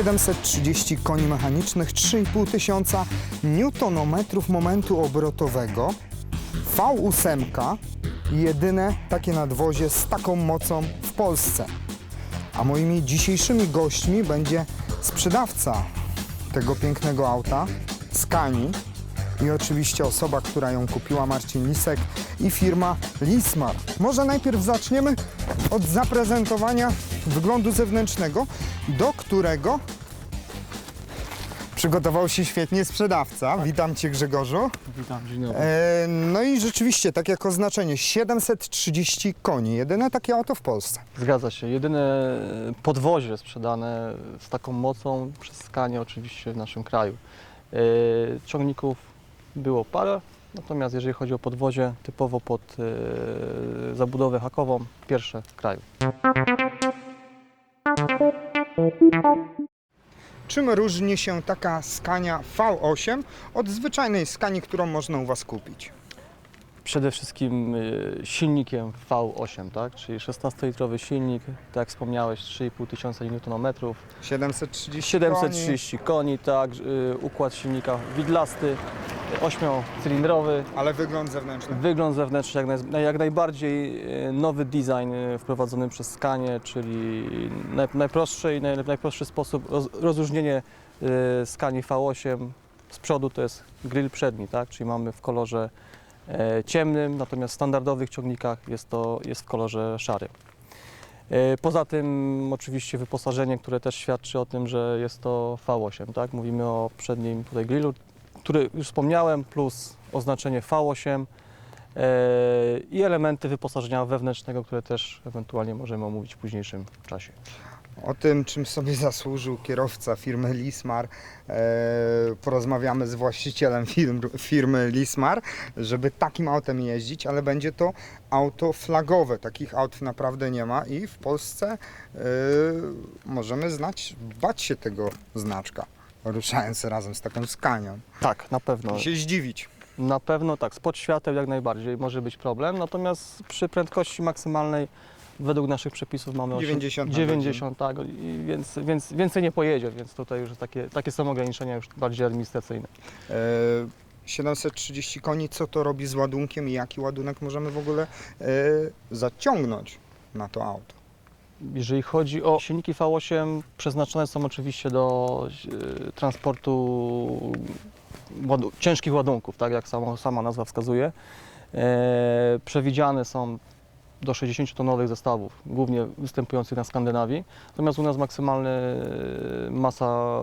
730 koni mechanicznych, 3,5 tysiąca newtonometrów momentu obrotowego, V8, jedyne takie nadwozie z taką mocą w Polsce. A moimi dzisiejszymi gośćmi będzie sprzedawca tego pięknego auta, Skani i oczywiście osoba, która ją kupiła, Marcin Lisek i firma Lismar. Może najpierw zaczniemy od zaprezentowania wyglądu zewnętrznego, do którego przygotował się świetnie sprzedawca. Witam Cię Grzegorzu. Witam, dzień dobry. E, no i rzeczywiście, tak jak oznaczenie, 730 koni, jedyne takie auto w Polsce. Zgadza się. Jedyne podwozie sprzedane z taką mocą przez Skanie oczywiście w naszym kraju. E, Ciągników było parę, natomiast jeżeli chodzi o podwozie typowo pod e, zabudowę hakową, pierwsze w kraju. Czym różni się taka Scania V8 od zwyczajnej Skani, którą można u Was kupić? Przede wszystkim e, silnikiem V8, tak? czyli 16-litrowy silnik, tak jak wspomniałeś, 3,5 tysiąca Nm, 730 730 koni, tak, y, układ silnika widlasty, 8-cylindrowy, koni, ale wygląd zewnętrzny. wygląd zewnętrzny jak, naj, jak najbardziej y, nowy design y, wprowadzony przez Skanie, czyli naj, najprostszy i naj, najprostszy sposób roz, rozróżnienie y, Skani V8 z przodu to jest grill przedni, tak, czyli mamy w kolorze ciemnym, natomiast w standardowych ciągnikach jest to jest w kolorze szarym. E, Poza tym oczywiście wyposażenie, które też świadczy o tym, że jest to V8, tak? Mówimy o przednim tutaj grillu, który już wspomniałem, plus oznaczenie V8 e, i elementy wyposażenia wewnętrznego, które też ewentualnie możemy omówić w późniejszym czasie. O tym, czym sobie zasłużył kierowca firmy Lismar, e, porozmawiamy z właścicielem firm, firmy Lismar, żeby takim autem jeździć, ale będzie to auto flagowe. Takich aut naprawdę nie ma i w Polsce e, możemy znać, bać się tego znaczka, ruszając razem z taką skanią Tak, na pewno. i się zdziwić. Na pewno tak, spod świateł jak najbardziej może być problem, natomiast przy prędkości maksymalnej według naszych przepisów mamy osiem- 90 na 90 tak, i więc, więc więcej nie pojedzie, więc tutaj już takie, takie są ograniczenia już bardziej administracyjne. E, 730 koni, co to robi z ładunkiem i jaki ładunek możemy w ogóle e, zaciągnąć na to auto? Jeżeli chodzi o silniki V8, przeznaczone są oczywiście do e, transportu ładu, ciężkich ładunków, tak jak samo, sama nazwa wskazuje. E, przewidziane są do 60-tonowych zestawów, głównie występujących na Skandynawii. Natomiast u nas maksymalna masa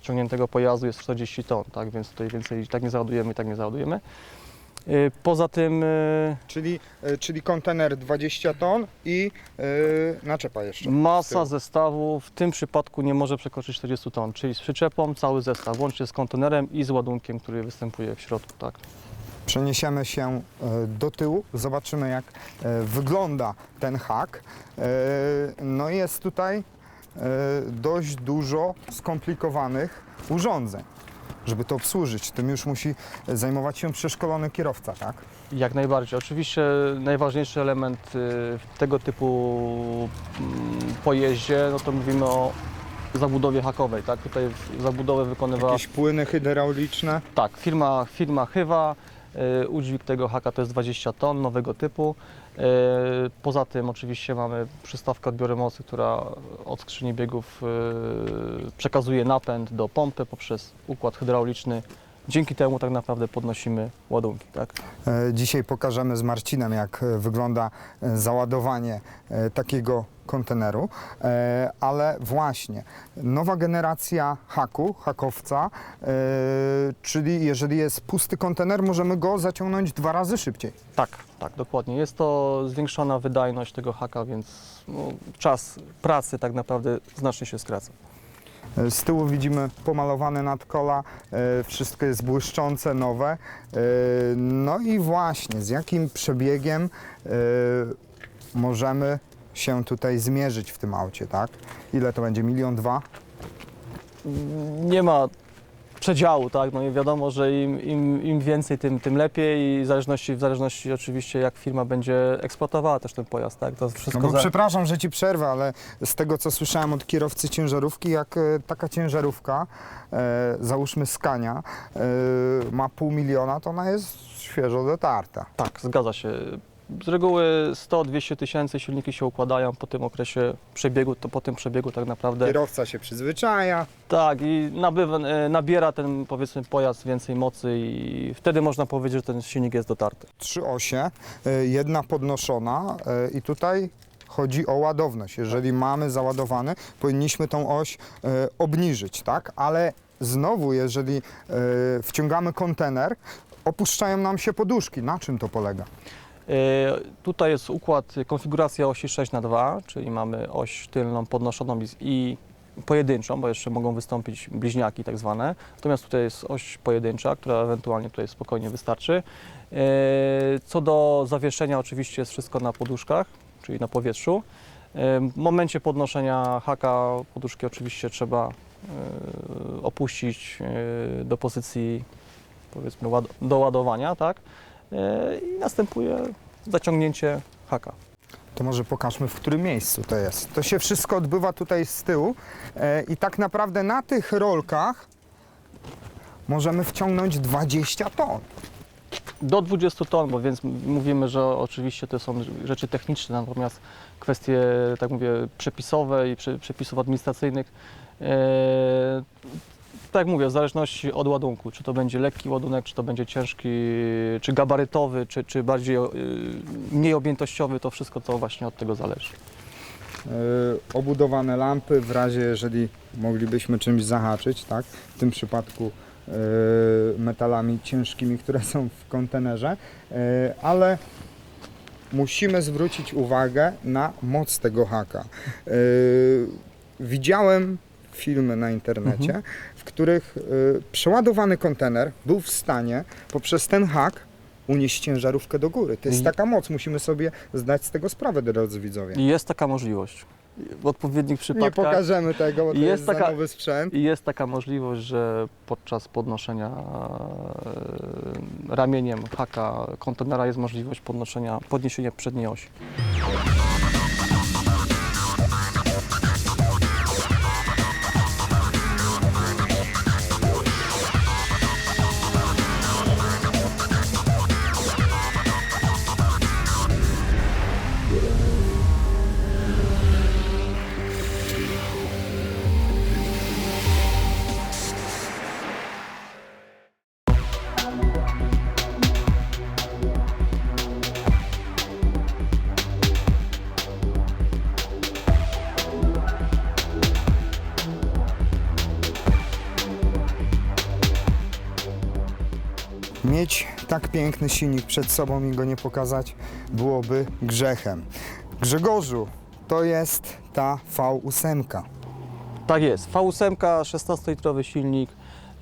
ciągniętego pojazdu jest 40 ton, tak więc tutaj więcej tak nie załadujemy i tak nie załadujemy. E, Poza tym e, Czyli, e, czyli kontener 20 ton i e, naczepa jeszcze. Masa zestawu w tym przypadku nie może przekroczyć 40 ton, czyli z przyczepą cały zestaw, łącznie z kontenerem i z ładunkiem, który występuje w środku. Tak. Przeniesiemy się e, do tyłu, zobaczymy jak e, wygląda ten hak. E, No jest tutaj dość dużo skomplikowanych urządzeń. Żeby to obsłużyć, tym już musi zajmować się przeszkolony kierowca, tak? Jak najbardziej. Oczywiście najważniejszy element y, tego typu mm, pojeździe, no to mówimy o zabudowie hakowej. Tak? Tutaj w- zabudowę wykonywała Jakieś płyny hydrauliczne. tak, firma, firma Chywa. Y, Udźwig tego haka to jest 20 ton nowego typu. Y, Poza tym oczywiście mamy przystawkę odbioru mocy, która od skrzyni biegów y, przekazuje napęd do pompy poprzez układ hydrauliczny. Dzięki temu tak naprawdę podnosimy ładunki. Tak? E, Dzisiaj pokażemy z Marcinem, jak e, wygląda e, załadowanie takiego konteneru, ale właśnie nowa generacja haku, hakowca, czyli jeżeli jest pusty kontener, możemy go zaciągnąć dwa razy szybciej. Tak, tak, dokładnie. Jest to zwiększona wydajność tego haka, więc no, czas pracy tak naprawdę znacznie się skraca. E, Z tyłu widzimy pomalowane nadkola, e, wszystko jest błyszczące, nowe. E, No i właśnie, z jakim przebiegiem możemy się tutaj zmierzyć w tym aucie, tak? Ile to będzie? Milion dwa? Nie ma przedziału, tak? No i wiadomo, że im, im, im więcej, tym, tym lepiej i w zależności, w zależności oczywiście jak firma będzie eksploatowała też ten pojazd, tak? To No wszystko bo za... przepraszam, że ci przerwę, ale z tego co słyszałem od kierowcy ciężarówki, jak e, taka ciężarówka, e, załóżmy Skania, e, ma pół miliona, to ona jest świeżo dotarta. Tak, zgadza się. Z reguły 100-200 tysięcy silniki się układają po tym okresie przebiegu, to po tym przebiegu tak naprawdę Kierowca się przyzwyczaja. tak i nabywa, e, nabiera ten powiedzmy pojazd więcej mocy i wtedy można powiedzieć, że ten silnik jest dotarty. Trzy osie, e, jedna podnoszona e, i tutaj chodzi o ładowność. Jeżeli mamy załadowany, powinniśmy tą oś obniżyć, tak? Ale znowu, jeżeli wciągamy kontener, opuszczają nam się poduszki. Na czym to polega? E, Tutaj jest układ, konfiguracja osi 6 na 2 czyli mamy oś tylną podnoszoną i- pojedynczą, bo jeszcze mogą wystąpić bliźniaki tak zwane. Natomiast tutaj jest oś pojedyncza, która ewentualnie tutaj spokojnie wystarczy. E, Co do zawieszenia oczywiście jest wszystko na poduszkach, czyli na powietrzu. E, W momencie podnoszenia haka poduszki oczywiście trzeba opuścić do pozycji powiedzmy do ładowania, tak? E, I następuje zaciągnięcie haka. To może pokażmy, w którym miejscu to jest. To się wszystko odbywa tutaj z tyłu e, i tak naprawdę na tych rolkach możemy wciągnąć 20 ton. Do 20 ton, bo więc mówimy, że oczywiście to są rzeczy techniczne, natomiast kwestie, tak mówię, przepisowe i prze, przepisów administracyjnych, e, tak jak mówię, w zależności od ładunku, czy to będzie lekki ładunek, czy to będzie ciężki, czy gabarytowy, czy, czy bardziej e, mniej objętościowy, to wszystko to właśnie od tego zależy. e, obudowane lampy w razie, jeżeli moglibyśmy czymś zahaczyć, tak? W tym przypadku e, metalami ciężkimi, które są w kontenerze, ale musimy zwrócić uwagę na moc tego haka. Widziałem filmy na internecie, w których e, przeładowany kontener był w stanie poprzez ten hak unieść ciężarówkę do góry. To jest taka moc, musimy sobie zdać z tego sprawę, drodzy widzowie. I jest taka możliwość. W odpowiednich Nie przypadkach pokażemy tego, bo to Jest jest, taka- nowy sprzęt. I jest taka możliwość, że podczas podnoszenia e, ramieniem haka kontenera jest możliwość podnoszenia, podniesienia przedniej osi. Mieć tak piękny silnik przed sobą i go nie pokazać byłoby grzechem. Grzegorzu, to jest ta V8. Tak jest. V8, 16-litrowy silnik,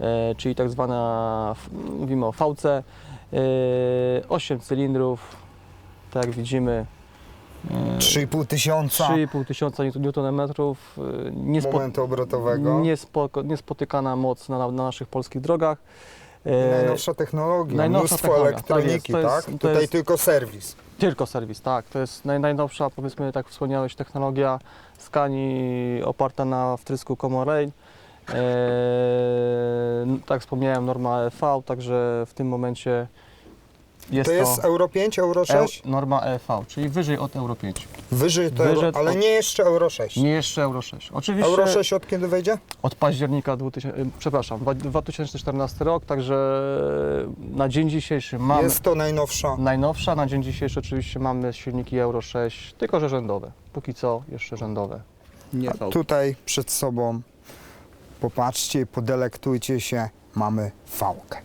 e, czyli tak zwana, mówimy o VC, e, 8 cylindrów, tak jak widzimy, e, 3,5 tysiąca 3,5 tysiąca Nm, e, niespo, momentu obrotowego. niespo, niespotykana moc na, na naszych polskich drogach. E, najnowsza technologia, najnowsza mnóstwo technologia, elektroniki, tak tak? jest, to jest- Tutaj jest- tylko serwis. Tylko serwis, tak. To jest naj, najnowsza, powiedzmy, tak wspomniałeś, technologia skani oparta na wtrysku Common Rail. Eee, tak wspomniałem, norma EV, także w tym momencie jest to to, jest Euro 5, Euro 6? Eu- norma EV, czyli wyżej od Euro 5. Wyżej to wyżej Euro, ale od- nie jeszcze Euro 6. Nie jeszcze Euro 6. Oczywiście Euro 6 od kiedy wejdzie? od października 2000, y, przepraszam, dwa- 2014 rok, także na dzień dzisiejszy mamy Jest to najnowsza. najnowsza, na dzień dzisiejszy oczywiście mamy silniki Euro 6, tylko że rzędowe. Póki co jeszcze rzędowe. Nie A tutaj przed sobą popatrzcie, podelektujcie się, mamy fałkę.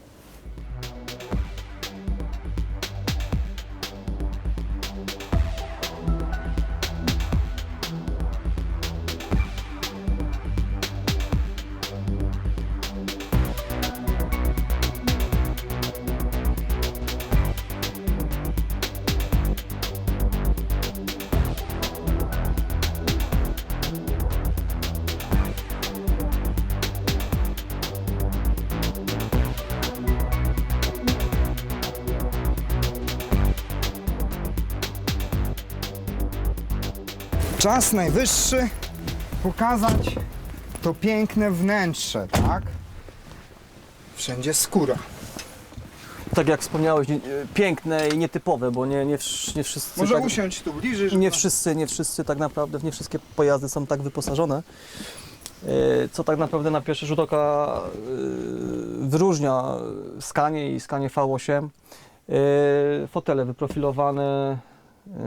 Czas najwyższy pokazać to piękne wnętrze, tak? Wszędzie skóra. Tak jak wspomniałeś, nie- piękne i nietypowe, bo nie, nie, wsz- nie wszyscy. Może tak, usiąść tu bliżej, żeby... Nie wszyscy, nie wszyscy tak naprawdę, nie wszystkie pojazdy są tak wyposażone. e, Co tak naprawdę na pierwszy rzut oka e, wyróżnia skanie i skanie V8. E, Fotele wyprofilowane,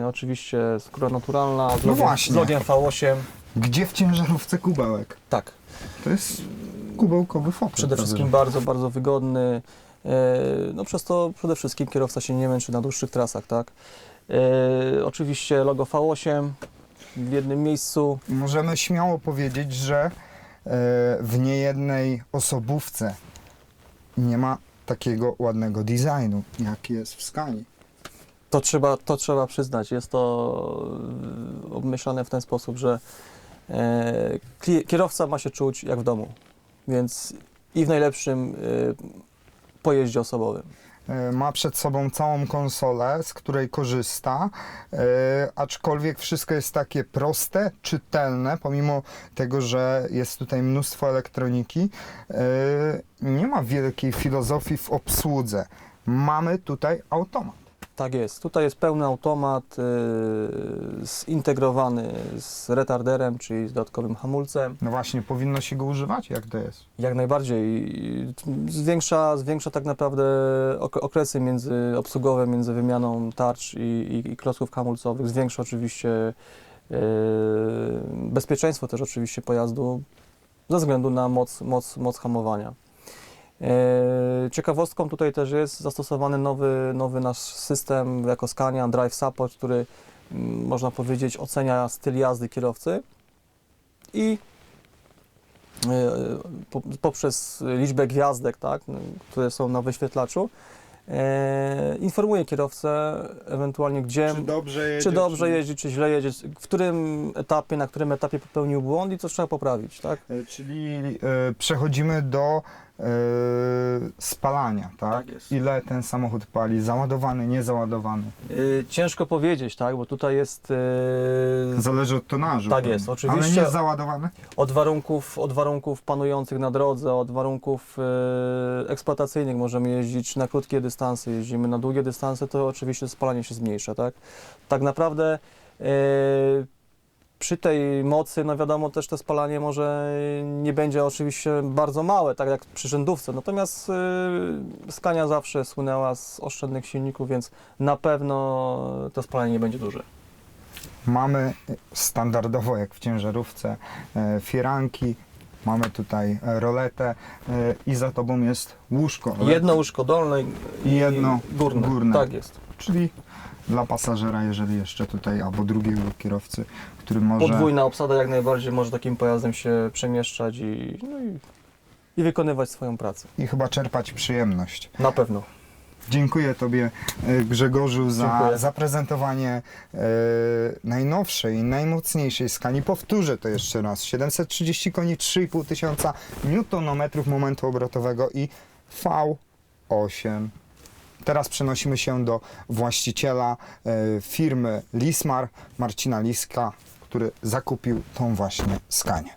oczywiście skóra naturalna, z logiem, właśnie. z logiem V8. Gdzie w ciężarówce kubełek? Tak, To jest kubełkowy fotel. przede wszystkim bardzo, bardzo wygodny. E, No przez to przede wszystkim kierowca się nie męczy na dłuższych trasach, tak. E, Oczywiście logo V8 w jednym miejscu. Możemy śmiało powiedzieć, że e, w niejednej osobówce nie ma takiego ładnego designu, jak jest w skali. To trzeba, to trzeba przyznać. Jest to e, obmyślane w ten sposób, że e, kierowca ma się czuć jak w domu. Więc i w najlepszym e, pojeździe osobowym. E, Ma przed sobą całą konsolę, z której korzysta, e, aczkolwiek wszystko jest takie proste, czytelne, pomimo tego, że jest tutaj mnóstwo elektroniki. Nie ma wielkiej filozofii w obsłudze. Mamy tutaj automat. Tak jest. Tutaj jest pełny automat e, zintegrowany z retarderem, czyli z dodatkowym hamulcem. No właśnie, powinno się go używać? Jak to jest? Jak najbardziej. Zwiększa, zwiększa tak naprawdę ok- okresy między, obsługowe między wymianą tarcz i, i, i klocków hamulcowych. Zwiększa oczywiście e, bezpieczeństwo też oczywiście pojazdu ze względu na moc, moc, moc hamowania. E, Ciekawostką tutaj też jest zastosowany nowy, nowy nasz system jako Scania Drive Support, który mm, można powiedzieć ocenia styl jazdy kierowcy i po- poprzez liczbę gwiazdek, tak, które są na wyświetlaczu, e, informuje kierowcę ewentualnie gdzie, dobrze jedzie? czy dobrze jeździ, czy źle jedzie, w którym etapie, na którym etapie popełnił błąd i co trzeba poprawić, tak? E, Czyli e, przechodzimy do spalania, tak? Tak jest. Ile ten samochód pali? Załadowany, niezaładowany? Y, Ciężko powiedzieć, tak, bo tutaj jest y, Zależy od tonażu. Tak pewnie. jest, Ale oczywiście. nie załadowany? od warunków, od warunków panujących na drodze, od warunków y, eksploatacyjnych możemy jeździć na krótkie dystanse, jeździmy na długie dystanse, to oczywiście spalanie się zmniejsza, tak? Tak naprawdę y, przy tej mocy, no wiadomo, też to spalanie może nie będzie oczywiście bardzo małe, tak jak przy rzędówce, natomiast y, Scania zawsze słynęła z oszczędnych silników, więc na pewno to spalanie nie będzie duże. Mamy standardowo, jak w ciężarówce, e, firanki. Mamy tutaj roletę e, i za tobą jest łóżko. Jedno łóżko dolne I jedno górne. górne. Tak jest. Czyli dla pasażera, jeżeli jeszcze tutaj, albo drugiego kierowcy, który może... Podwójna obsada jak najbardziej może takim pojazdem się przemieszczać i, no i, i wykonywać swoją pracę. I chyba czerpać przyjemność. Na pewno. Dziękuję Tobie e, Grzegorzu za zaprezentowanie e, najnowszej, najmocniejszej skali. Powtórzę to jeszcze raz. 730 koni, 3,5 tysiąca newtonometrów momentu obrotowego i V8. Teraz przenosimy się do właściciela e, firmy Lismar, Marcina Liska, który zakupił tą właśnie skanię.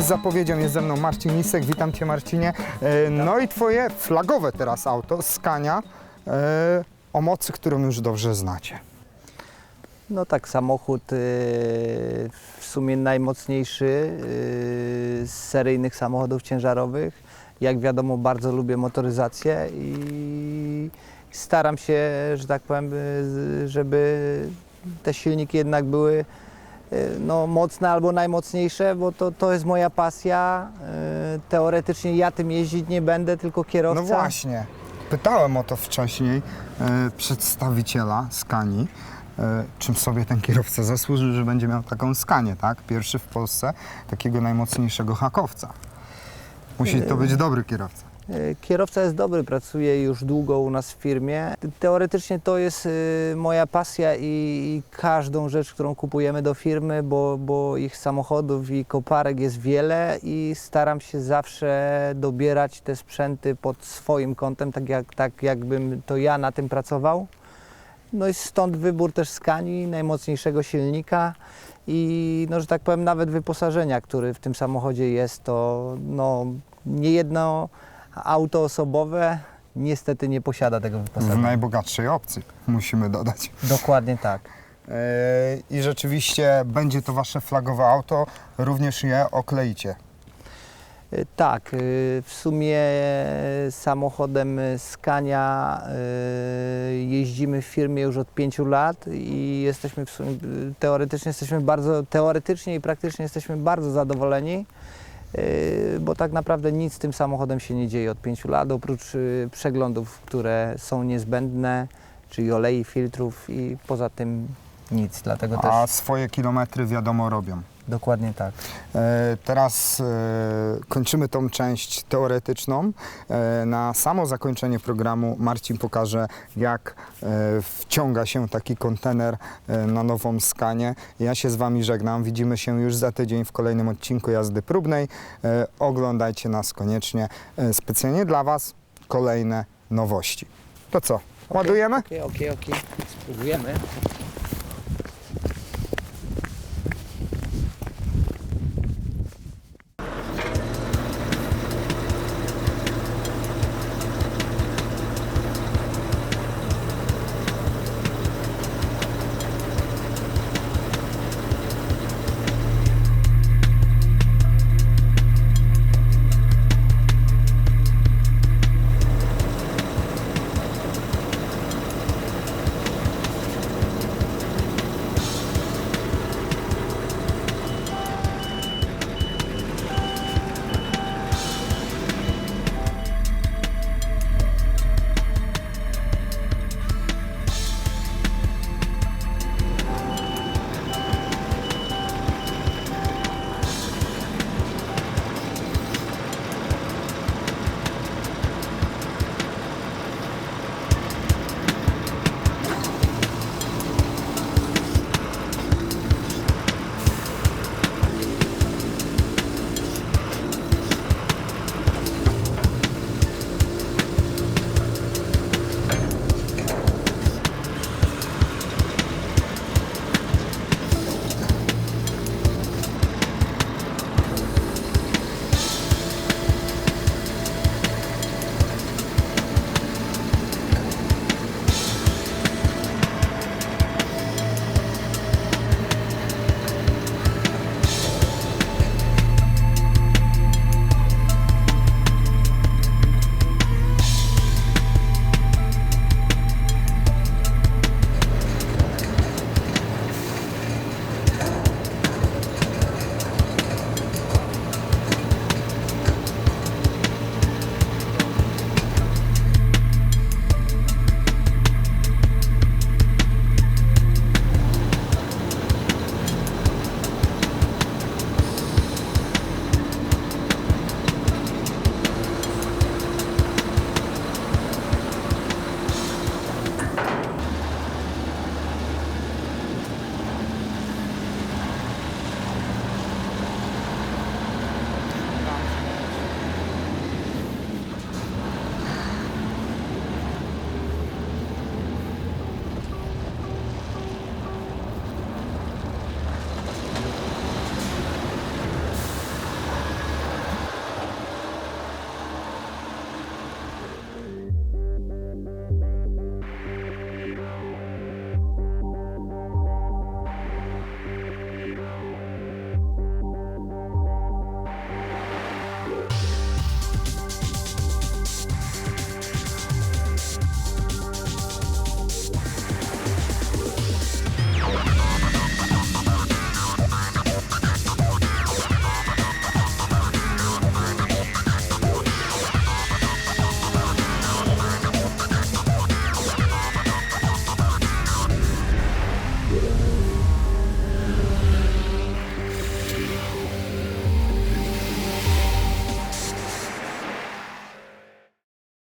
Z zapowiedzią jest ze mną Marcin Lisek. Witam Cię Marcinie. E, No i Twoje flagowe teraz auto, Scania, e, o mocy, którą już dobrze znacie. No tak, samochód y, w sumie najmocniejszy z seryjnych samochodów ciężarowych. Jak wiadomo, bardzo lubię motoryzację i staram się, że tak powiem, żeby te silniki jednak były no, mocne albo najmocniejsze, bo to, to jest moja pasja. Y, Teoretycznie ja tym jeździć nie będę, tylko kierowca. No właśnie. Pytałem o to wcześniej e, przedstawiciela Skani, czym sobie ten kierowca zasłużył, że będzie miał taką Skanię, tak? Pierwszy w Polsce takiego najmocniejszego hakowca. Musi to być dobry kierowca. E, Kierowca jest dobry, pracuje już długo u nas w firmie. Teoretycznie to jest y, moja pasja i, każdą rzecz, którą kupujemy do firmy, bo, bo ich samochodów i koparek jest wiele i staram się zawsze dobierać te sprzęty pod swoim kątem, tak, jak, tak jakbym to ja na tym pracował. No i stąd wybór też Skani, najmocniejszego silnika i no, że tak powiem nawet wyposażenia, który w tym samochodzie jest, to no, niejedno auto osobowe niestety nie posiada tego W wyposażenia. najbogatszej opcji, musimy dodać. Dokładnie tak. E, I rzeczywiście będzie to wasze flagowe auto, również je okleicie. Y, Tak, y, w sumie samochodem y, Scania y, jeździmy w firmie już od pięciu lat i jesteśmy w sumie, y, teoretycznie jesteśmy bardzo, teoretycznie i praktycznie jesteśmy bardzo zadowoleni, bo tak naprawdę nic z tym samochodem się nie dzieje od pięciu lat, oprócz y, przeglądów, które są niezbędne, czyli olei, filtrów i poza tym nic, dlatego też A swoje kilometry wiadomo robią. Dokładnie tak. E, Teraz e, kończymy tą część teoretyczną. E, Na samo zakończenie programu Marcin pokaże, jak wciąga się taki kontener na nową skanie. Ja się z Wami żegnam. Widzimy się już za tydzień w kolejnym odcinku jazdy próbnej. Oglądajcie nas koniecznie. Specjalnie dla Was kolejne nowości. To co? Ładujemy? Okej, okej, okej. Spróbujemy.